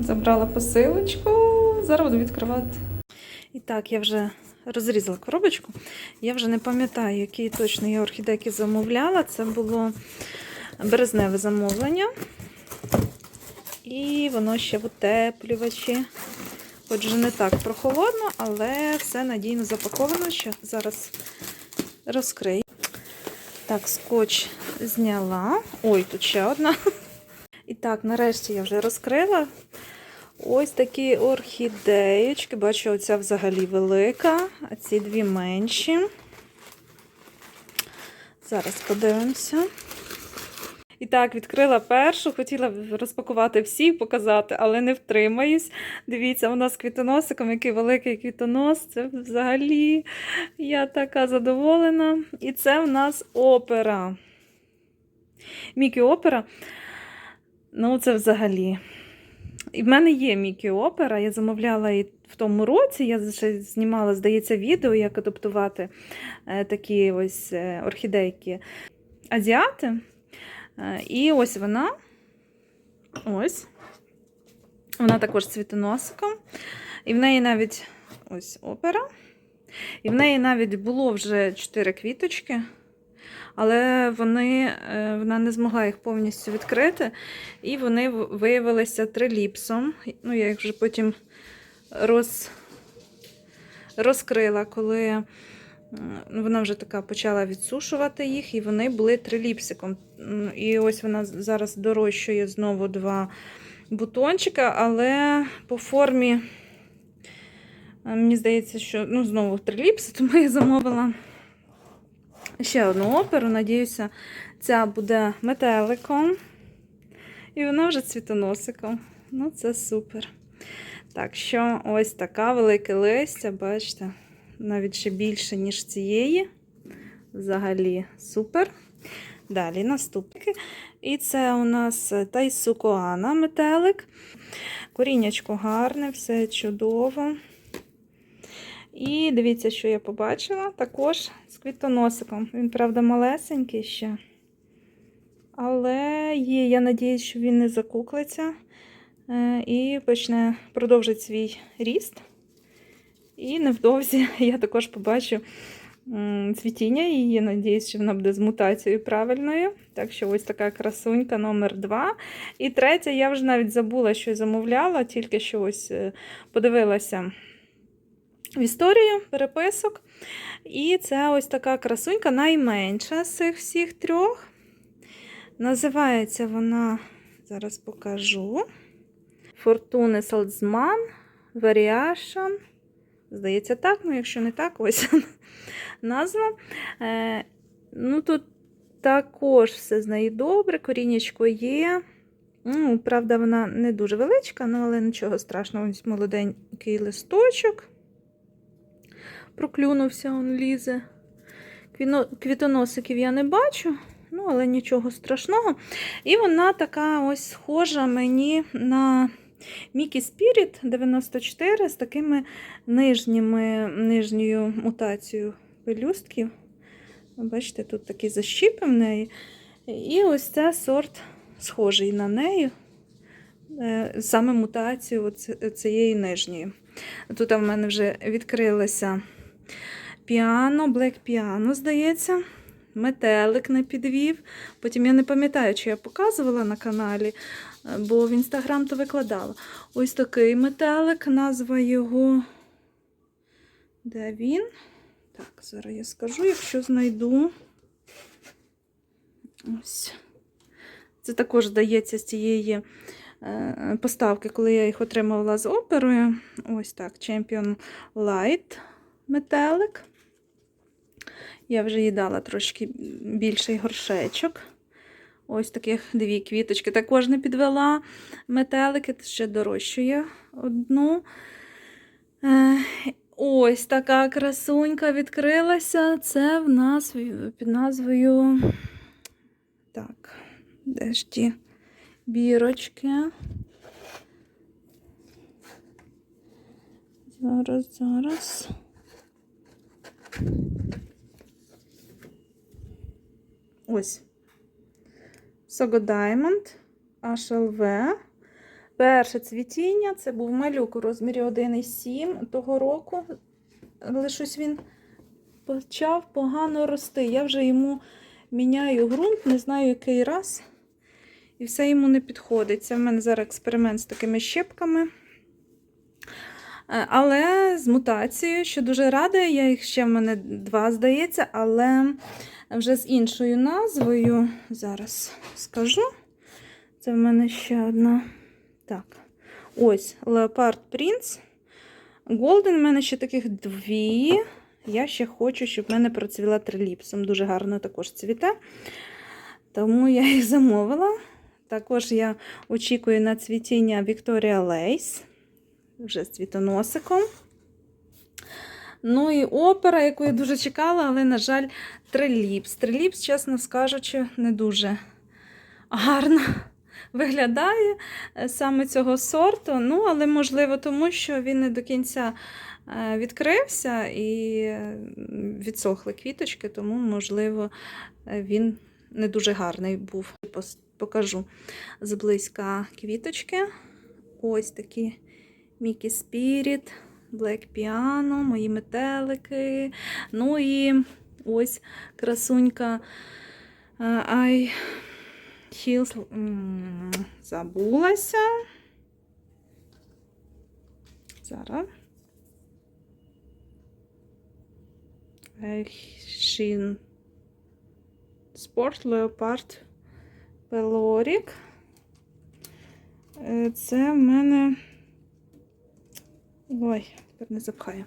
Забрала посилочку, зараз буду відкривати. І так, я вже розрізала коробочку. Я вже не пам'ятаю, які точно я орхідейки замовляла. Це було березневе замовлення. І воно ще в утеплювачі. Хоч вже не так прохолодно, але все надійно запаковано. Ще зараз розкрию. Так, скотч зняла. Ой, тут ще одна. І так, нарешті я вже розкрила. Ось такі орхідеєчки. Бачу, оця взагалі велика, а ці дві менші. Зараз подивимося. І так, відкрила першу, хотіла розпакувати всі, показати, але не втримаюсь. Дивіться, вона з квітоносиком, який великий квітонос. Це взагалі я така задоволена. І це в нас опера. Мікі опера. Ну, це взагалі. І в мене є Мікі Опера, я замовляла і в тому році. Я ще знімала, здається, відео, як адаптувати е, такі ось е, орхідейки азіати. Е, І ось вона. Ось. Вона також цвітоносиком. І в неї навіть ось опера. І в неї навіть було вже 4 квіточки. Але вони, е, вона не змогла їх повністю відкрити, і вони виявилися триліпсом. Ну, я їх вже потім роз, розкрила, коли вона вже така почала відсушувати їх, і вони були триліпсиком. І ось вона зараз дорощує знову два бутончика, але по формі, е, мені здається, що ну, знову триліпси, тому я замовила ще одну оперу. Надіюся, ця буде метеликом. І вона вже цвітоносиком. Ну, це супер. Так що, ось така велике листя, бачите, навіть ще більше, ніж цієї. Взагалі супер. Далі наступники. І це у нас Тайсукоана метелик. Коріннячко гарне, все чудово. І дивіться, що я побачила. Також квітоносиком. Він, правда, малесенький ще. Але є, я надіюсь, що він не закуклиться е, і почне продовжить свій ріст. І невдовзі я також побачу цвітіння її. Надіюсь, що вона буде з мутацією правильною. Так що ось така красунька номер 2. І третя, я вже навіть забула, що замовляла, тільки що ось е, подивилася в історію переписок. І це ось така красунька, найменша з цих всіх трьох. Називається вона, зараз покажу. Фортуни Салцман Variation. Здається, так, ну якщо не так, ось назва. Е, ну, тут також все з нею добре, корінечко є. Ну, правда, вона не дуже величка, ну, але нічого страшного, ось молоденький листочок. Проклюнувся, он лізе. Квітоносиків я не бачу, ну, але нічого страшного. І вона така ось схожа мені на Mickey Spirit 94 з такими нижніми, нижньою мутацією пелюстків. Бачите, тут такі защіпи в неї. І ось це сорт схожий на неї. Е, Саме мутацію цієї нижньої. Тут в мене вже відкрилося піано, Black Piano, здається. Метелик не підвів. Потім я не пам'ятаю, чи я показувала на каналі, е, бо в інстаграм то викладала. Ось такий метелик, назва його. Де він? Так, зараз я скажу, якщо знайду. Ось. Це також здається з цієї е, поставки, коли я їх отримувала з оперою. Ось так, Champion Light метелик. Я вже їй дала трошки більший горшечок. Ось таких дві квіточки. Також не підвела метелики, ще дорощує одну. Е, Ось така красунька відкрилася. Це в нас під назвою. Так, де ж ті бірочки? Зараз, зараз. Ось. Сого Diamond, HLV. перше цвітіння. Це був малюк у розмірі 1,7 того року. Але щось він почав погано рости. Я вже йому міняю ґрунт, не знаю який раз. І все йому не підходить. Це в мене зараз експеримент з такими щепками. Е, Але з мутацією, що дуже рада, я їх ще в мене два, здається, але вже з іншою назвою. Зараз скажу. Це в мене ще одна. Так. Ось Leopard Prince. Golden в мене ще таких дві. Я ще хочу, щоб в мене процвіла триліпсом. Дуже гарно також цвіте. Тому я їх замовила. Також я очікую на цвітіння Victoria Lace. Вже з цвітоносиком. Ну і опера, яку я дуже чекала, але, на жаль, триліпс. Триліпс, чесно скажучи, не дуже гарно виглядає е, саме цього сорту. Ну, але можливо, тому що він не до кінця е, відкрився і е, відсохли квіточки, тому, можливо, він не дуже гарний був. Покажу зблизька квіточки. Ось такі Мікі Спіріт, Black Piano, мої метелики. Ну і ось красунька е, I Hills. Забулася. Зараз. Шін Спорт Leopard Пелорік. Е, Це в мене. Ой, тепер не запхаю.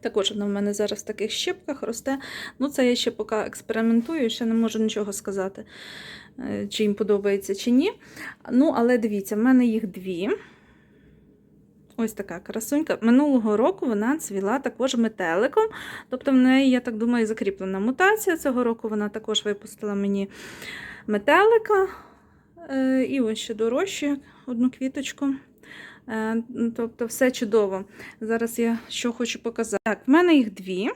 Також вона в мене зараз в таких щепках росте. Ну, це я ще поки експериментую, ще не можу нічого сказати, е, чи їм подобається, чи ні. Ну, але дивіться, в мене їх дві. Ось така красунька. Минулого року вона цвіла також метеликом. Тобто, в неї, я так думаю, закріплена мутація. Цього року вона також випустила мені метелика. Е, І ось ще дорожче одну квіточку. Е, Тобто, все чудово. Зараз я що хочу показати. Так, в мене їх дві.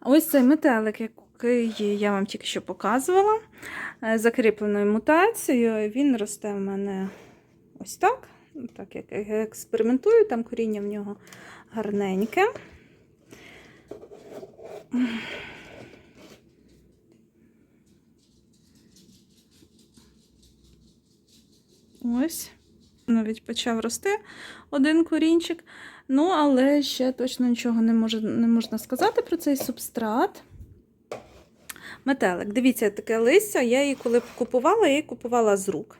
Ось цей метелик, який я вам тільки що показувала, е, закріпленою мутацією. Він росте в мене ось так. Так, як я експериментую, там коріння в нього гарненьке. Ось, навіть почав рости один корінчик. Ну, але ще точно нічого не, може, не можна сказати про цей субстрат. Метелик. Дивіться, таке листя. Я її коли купувала, я її купувала з рук.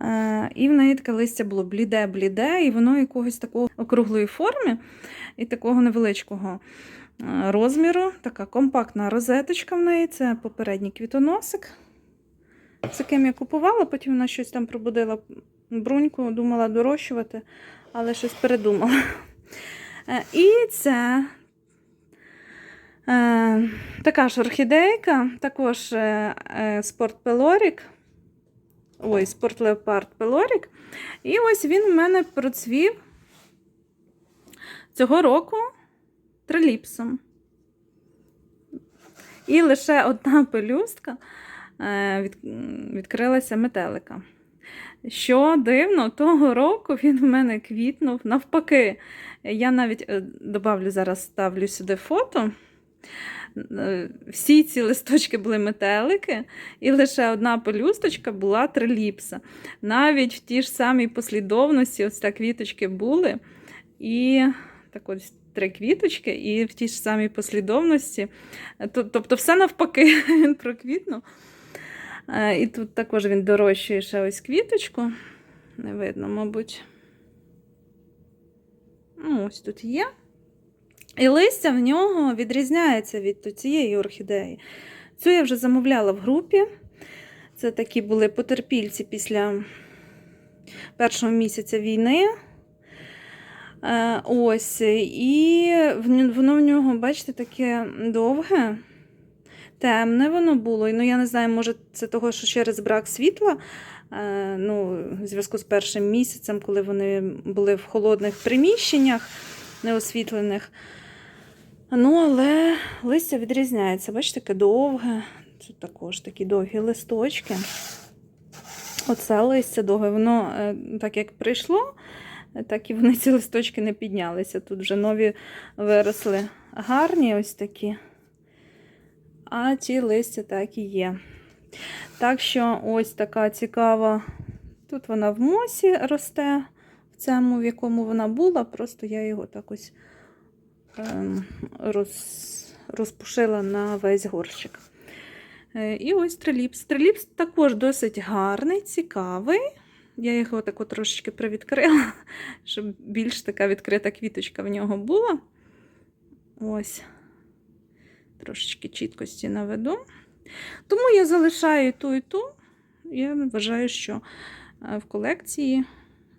Е, І в неї таке листя було бліде-бліде, і воно якогось такого округлої форми і такого невеличкого е, розміру. Така компактна розеточка в неї. Це попередній квітоносик. З яким я купувала, потім вона щось там пробудила бруньку, думала дорощувати, але щось передумала. Е, І це е, така ж орхідейка, також е, спорт Пелорік. Ой, спорт Леопард Пелорік. І ось він у мене процвів цього року триліпсом. І лише одна пелюстка відкрилася метелика. Що дивно, того року він в мене квітнув навпаки. Я навіть е, добавлю зараз ставлю сюди фото. Е, Всі ці листочки були метелики, і лише одна пелюсточка була триліпса. Навіть в тій ж самій послідовності ось так квіточки були. І так ось три квіточки, і в тій ж самій послідовності. Е, Тобто, все навпаки, він проквітнув. Е, І тут також він дорощує ще ось квіточку. Не видно, мабуть. Ну, ось тут є. І листя в нього відрізняється від цієї орхідеї. Цю я вже замовляла в групі. Це такі були потерпільці після першого місяця війни. Е, Ось, і воно в нього, бачите, таке довге, темне воно було. І, Ну, я не знаю, може, це того, що через брак світла. е, Ну, в зв'язку з першим місяцем, коли вони були в холодних приміщеннях, неосвітлених. Ну, але листя відрізняється. Бачите, таке довге. Тут також такі довгі листочки. Оце листя довге, воно е, так як прийшло, так і вони ці листочки не піднялися. Тут вже нові виросли гарні ось такі. А ті листя так і є. Так що ось така цікава. Тут вона в мосі росте, в цьому, в якому вона була, просто я його так ось ем, роз, розпушила на весь горщик. Е, І ось триліпс. Триліпс також досить гарний, цікавий. Я його тако трошечки привідкрила, щоб більш така відкрита квіточка в нього була. Ось. Трошечки чіткості наведу. Тому я залишаю ту і ту. Я вважаю, що е, в колекції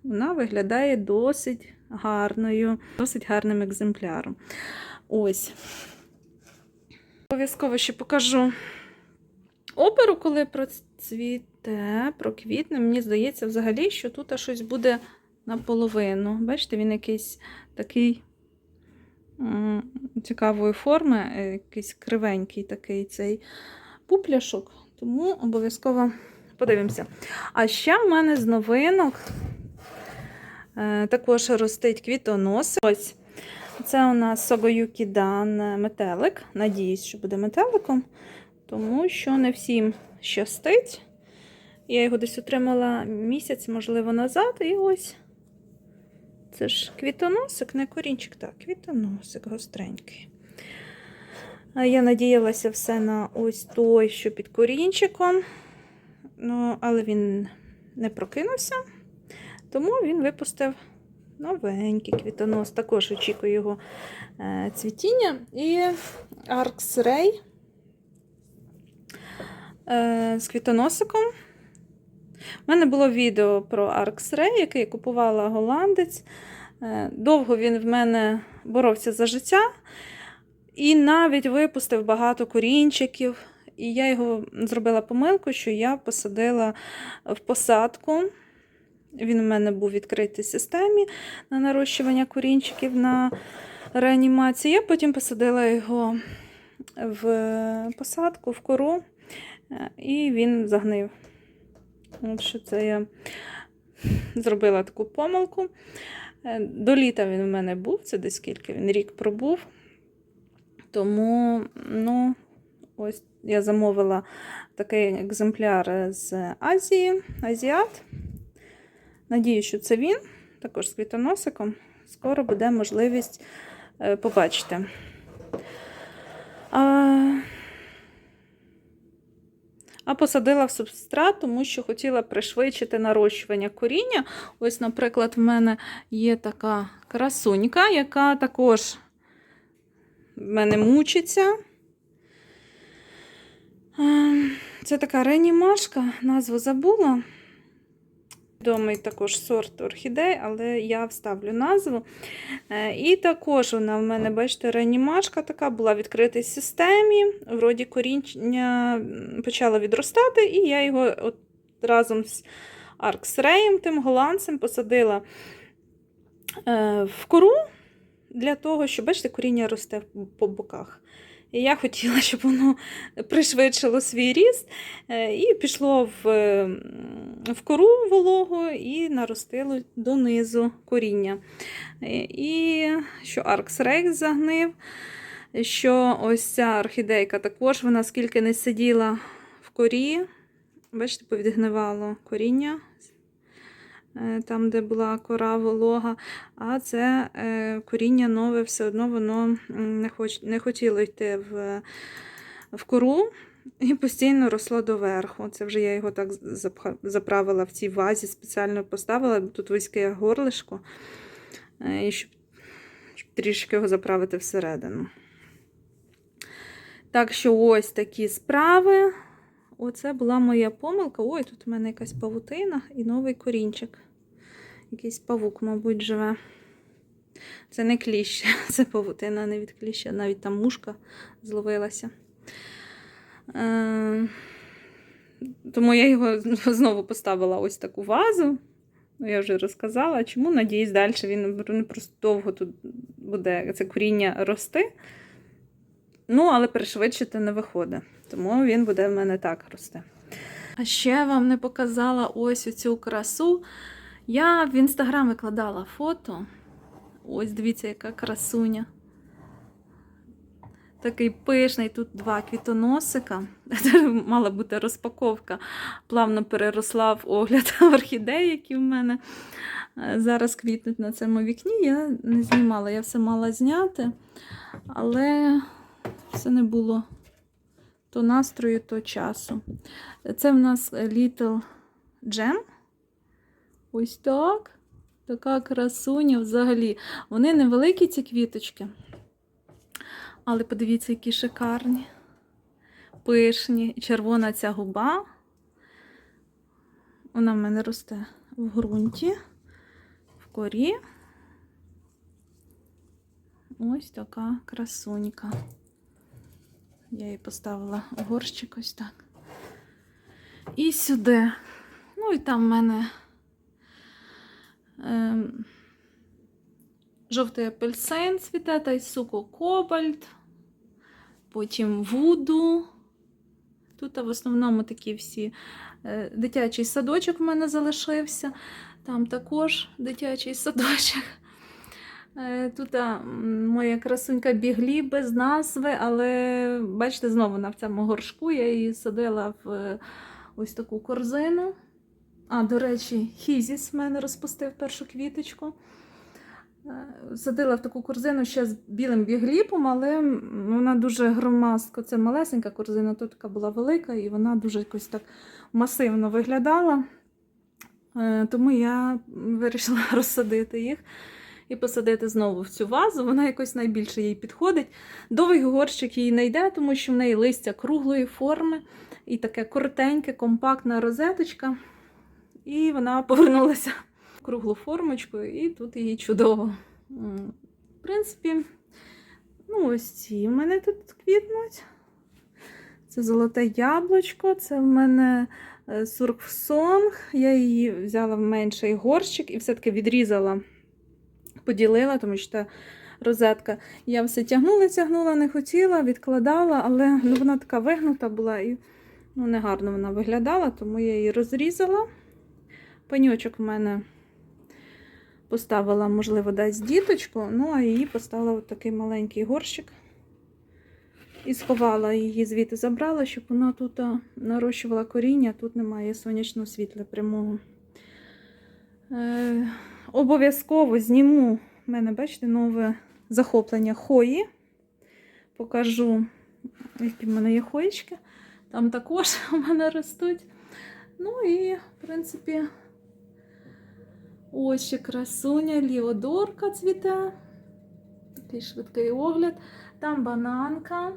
вона виглядає досить гарною, досить гарним екземпляром. Ось. Обов'язково ще покажу оперу, коли процвіте, проквітне. Мені здається, взагалі, що тут щось буде наполовину. Бачите, він якийсь такий цікавої форми, е, якийсь кривенький такий цей пупляшок. Тому обов'язково подивимося. А ще в мене з новинок е, також ростить квітонос. Ось. Це у нас Согоюкі Дан метелик. Надіюсь, що буде метеликом, тому що не всім щастить. Я його десь отримала місяць, можливо, назад. І ось це ж квітоносик, не корінчик, так, квітоносик гостренький. Я надіялася все на ось той, що під корінчиком, ну, але він не прокинувся, тому він випустив новенький квітонос. Також очікую його е, цвітіння. І Ray е, з квітоносиком. У мене було відео про Arx Ray, який купувала голландець. Е, довго він в мене боровся за життя. І навіть випустив багато корінчиків. І я його зробила помилку, що я посадила в посадку. Він у мене був відкритий системі на нарощування корінчиків на реанімації. Я потім посадила його в посадку, в кору, е, і він загнив. От що це я зробила таку помилку. Е, До літа він у мене був, це десь скільки він рік пробув. Тому, ну, ось я замовила такий екземпляр з Азії, Азіат. Надію, що це він, також з квітоносиком. Скоро буде можливість е, побачити. А, а посадила в субстрат, тому що хотіла пришвидшити нарощування коріння. Ось, наприклад, в мене є така красунька, яка також в мене мучиться. Ем, Це така ренімашка, назву забула. Відомий також сорт орхідей, але я вставлю назву. Е, І також вона в мене, бачите, реанімашка така була в відкритій системі. Вроді коріння почало відростати, і я його от разом з Арксреєм, тим голландцем, посадила е, в кору для того, щоб, бачите, коріння росте по боках. І я хотіла, щоб воно пришвидшило свій ріст е, і пішло в, в кору вологу і наростило донизу коріння. Е, І що Аркс Рейкс загнив, що ось ця орхідейка також, вона скільки не сиділа в корі, бачите, повідгнивало коріння. Е, Там, де була кора волога, а це е, коріння нове все одно воно не, хоч, не хотіло йти в, в кору і постійно росло доверху. Це вже я його так заправила в цій вазі, спеціально поставила, тут вузьке горлишко, е, і щоб, щоб трішки його заправити всередину. Так що ось такі справи. Оце була моя помилка. Ой, тут у мене якась павутина і новий корінчик. Якийсь павук, мабуть, живе. Це не кліщ, це павутина, не від кліща, навіть там мушка зловилася. Е, Тому я його знову поставила ось таку вазу. Ну, я вже розказала, чому, надіюсь, далі він не просто довго тут буде це коріння рости. Ну, але пришвидшити не виходить. Тому він буде в мене так рости. А ще вам не показала ось цю красу. Я в інстаграм викладала фото. Ось дивіться, яка красуня. Такий пишний, тут два квітоносика. Мала бути розпаковка. Плавно переросла в огляд орхідей, які в мене е, зараз квітнуть на цьому вікні. Я не знімала, я все мала зняти, але все не було то настрою, то часу. Це в нас Little Gem. Ось так. Така красуня взагалі. Вони невеликі, ці квіточки. Але подивіться, які шикарні, пишні. Червона ця губа. Вона в мене росте в ґрунті, в корі. Ось така красунька. Я її поставила горщик ось так. І сюди. Ну і там в мене ем, жовтий апельсин цвіте, тайсуко кобальт, потім вуду. Тут в основному такі всі е, дитячий садочок в мене залишився. Там також дитячий садочок. Е, Тут моя красунька біглі без назви, але бачите, знову вона в цьому горшку. Я її садила в е, ось таку корзину. А, до речі, хізіс в мене розпустив першу квіточку. Е, Садила в таку корзину ще з білим бігліпом, але вона дуже громоздко. Це малесенька корзина, тут така була велика, і вона дуже якось так масивно виглядала. Тому я вирішила розсадити їх і посадити знову в цю вазу. Вона якось найбільше їй підходить. Довгий горщик їй не йде, тому що в неї листя круглої форми і таке коротеньке, компактна розеточка. І вона повернулася в круглу формочку, і тут їй чудово. В принципі, ну ось ці в мене тут квітнуть. Це золоте яблучко, це в мене е, сурксонг. Я її взяла в менший горщик і все-таки відрізала, поділила, тому що та розетка. Я все тягнула, тягнула, не хотіла, відкладала, але ну, вона така вигнута була і ну, негарно вона виглядала, тому я її розрізала. Пеньочок в мене поставила, можливо, дасть діточку, ну а її поставила в такий маленький горщик. І сховала її звідти, забрала, щоб вона тут нарощувала коріння, тут немає сонячного світла прямого. Обов'язково зніму в мене, бачите, нове захоплення хої. Покажу, які в мене є хоєчки. Там також у мене ростуть. Ну і, в принципі, ось ще красуня, ліодорка цвіте. Такий швидкий огляд. Там бананка.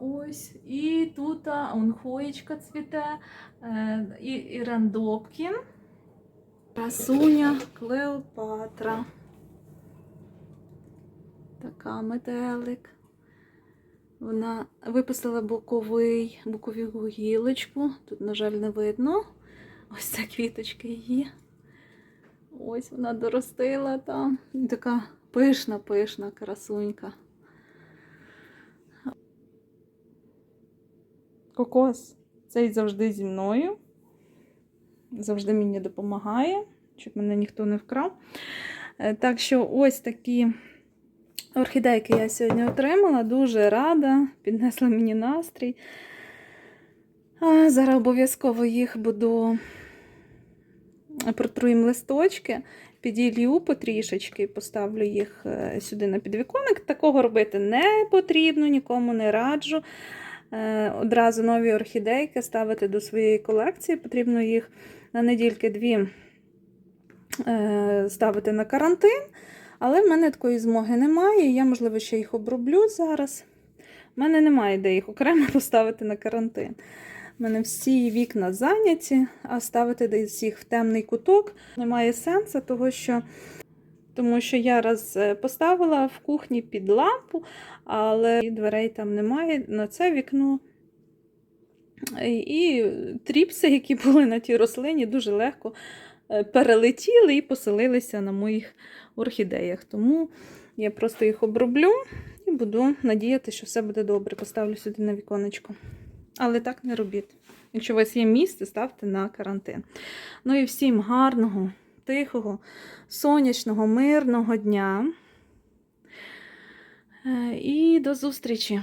Ось. І тут а, он хоєчка цвіте. Е, і, і рандопкін. Красуня Клеопатра. Така метелик. Вона випустила боковий, бокову гілочку. Тут, на жаль, не видно. Ось ця квіточка її. Ось вона доростила там. Така пишна, пишна красунька. Кокос. Цей завжди зі мною. Завжди мені допомагає, щоб мене ніхто не вкрав. Е, Так що ось такі орхідейки я сьогодні отримала. Дуже рада, піднесла мені настрій. А, Зараз обов'язково їх буду протруїм листочки, піділью потрішечки, поставлю їх е, сюди на підвіконник. Такого робити не потрібно, нікому не раджу. Е, Одразу нові орхідейки ставити до своєї колекції. Потрібно їх на недільки дві е, ставити на карантин. Але в мене такої змоги немає. Я, можливо, ще їх оброблю зараз. У мене немає де їх окремо поставити на карантин. У мене всі вікна зайняті, а ставити десь їх в темний куток немає сенсу, того що, тому що я раз е, поставила в кухні під лампу, але дверей там немає на це вікно. І тріпси, які були на тій рослині, дуже легко е, перелетіли і поселилися на моїх орхідеях. Тому я просто їх оброблю і буду надіяти, що все буде добре. Поставлю сюди на віконечко. Але так не робіть. Якщо у вас є місце, ставте на карантин. Ну і всім гарного, тихого, сонячного, мирного дня. Е, І до зустрічі!